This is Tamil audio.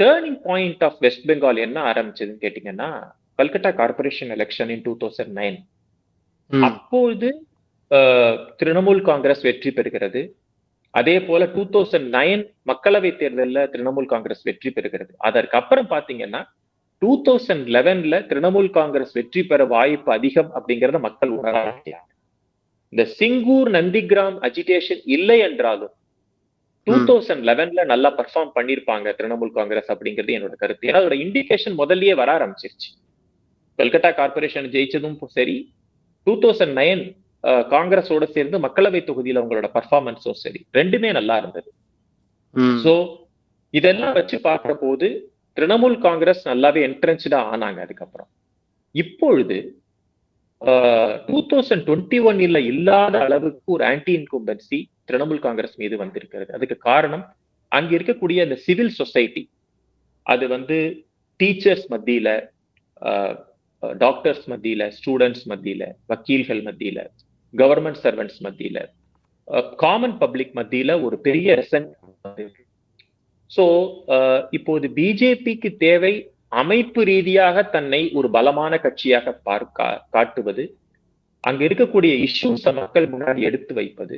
Turning point of west Bengal என்ன ஆரம்பிச்சதுன்னு கேட்டீங்கன்னா Calcutta corporation election in two thousand nine ah, Trinamool Congress வெற்றி பெறுகிறது. அதே போல டூ தௌசண்ட் நைன் மக்களவை தேர்தலில் திரிணாமுல் காங்கிரஸ் வெற்றி பெறுகிறது. அதற்கு அப்புறம் பாத்தீங்கன்னா டூ தௌசண்ட் லெவன்ல திரிணாமுல் காங்கிரஸ் வெற்றி பெற வாய்ப்பு அதிகம் அப்படிங்கறத மக்கள் உணர இந்த சிங்கூர் நந்திகிராம் அஜிடேஷன் இல்லை என்றாலும் டூ. தௌசண்ட் லெவன்ல நல்லா பர்ஃபார்ம் பண்ணிருப்பாங்க திரிணாமுல் காங்கிரஸ் அப்படிங்கிறது என்னோட கருத்து. ஏன்னா அதோட இண்டிகேஷன் முதல்லயே வர ஆரம்பிச்சிருச்சு. கல்கட்டா கார்பரேஷன் ஜெயிச்சதும் சரி டூ தௌசண்ட் நைன் காங்கிரஸோட சேர்ந்து மக்களவை தொகுதியில அவங்களோட பர்ஃபார்மன்ஸும் சரி. ரெண்டுமே நல்லா இருந்தது. சோ இதெல்லாம் வச்சு பார்க்கிற போது திரிணாமுல் காங்கிரஸ் நல்லாவே என்ட்ரன்ஸ்டா ஆனாங்க அதுக்கப்புறம். இப்பொழுது டூ தௌசண்ட் டுவெண்ட்டி ஒன்ல இல்லாத அளவுக்கு ஒரு ஆன்டி இன்கும்பன்சி திரிணாமுல் காங்கிரஸ் மீது வந்திருக்கிறது. அதுக்கு காரணம் அங்க இருக்கக்கூடிய அந்த சிவில் சொசைட்டி அது வந்து டீச்சர்ஸ் மத்தியில டாக்டர்ஸ் மத்தியில ஸ்டூடெண்ட்ஸ் மத்தியில வக்கீல்கள் மத்தியில கவர்மெண்ட் சர்வெண்ட்ஸ் மத்தியில காமன் பப்ளிக் மத்தியில ஒரு பெரிய ரெசன் சோ இப்போது பிஜேபிக்கு தேவை அமைப்பு ரீதியாக தன்னை ஒரு பலமான கட்சியாக பார்க்க காட்டுவது அங்க இருக்கக்கூடிய இஷ்யூஸ் மக்கள் முன்னாடி எடுத்து வைப்பது